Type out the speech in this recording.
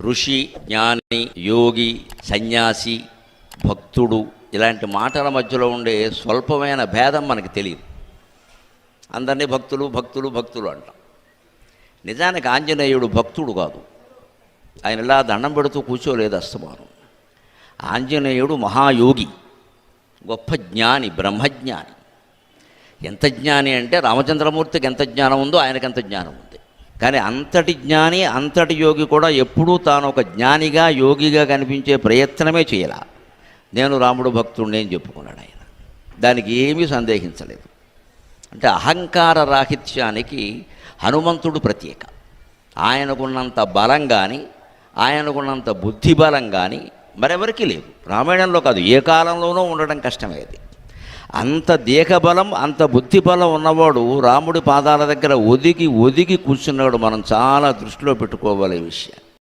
ఋషి జ్ఞాని యోగి సన్యాసి భక్తుడు ఇలాంటి మాటల మధ్యలో ఉండే స్వల్పమైన భేదం మనకు తెలియదు. అందరినీ భక్తులు భక్తులు భక్తులు అంటాం. నిజానికి ఆంజనేయుడు భక్తుడు కాదు. ఆయన ఇలా దండం పెడుతూ కూర్చోలేదు అస్తమానం. ఆంజనేయుడు మహాయోగి గొప్ప జ్ఞాని బ్రహ్మజ్ఞాని. ఎంత జ్ఞాని అంటే రామచంద్రమూర్తికి ఎంత జ్ఞానం ఉందో ఆయనకి ఎంత జ్ఞానం ఉంది. కానీ అంతటి జ్ఞాని అంతటి యోగి కూడా ఎప్పుడూ తాను ఒక జ్ఞానిగా యోగిగా కనిపించే ప్రయత్నమే చేయాల. నేను రాముడు భక్తుడిని అని చెప్పుకున్నాడు ఆయన. దానికి ఏమీ సందేహించలేదు. అంటే అహంకార రాహిత్యానికి హనుమంతుడు ప్రత్యేక. ఆయనకున్నంత బలం కానీ ఆయనకున్నంత బుద్ధి బలం కానీ మరెవరికి లేదు. రామాయణంలో కాదు ఏ కాలంలోనూ ఉండడం కష్టమేది అంత దేహబలం అంత బుద్ధి బలం ఉన్నవాడు రాముడి పాదాల దగ్గర ఒదిగి ఒదిగి కూర్చున్నాడు. మనం చాలా దృష్టిలో పెట్టుకోవాలి ఈ విషయం.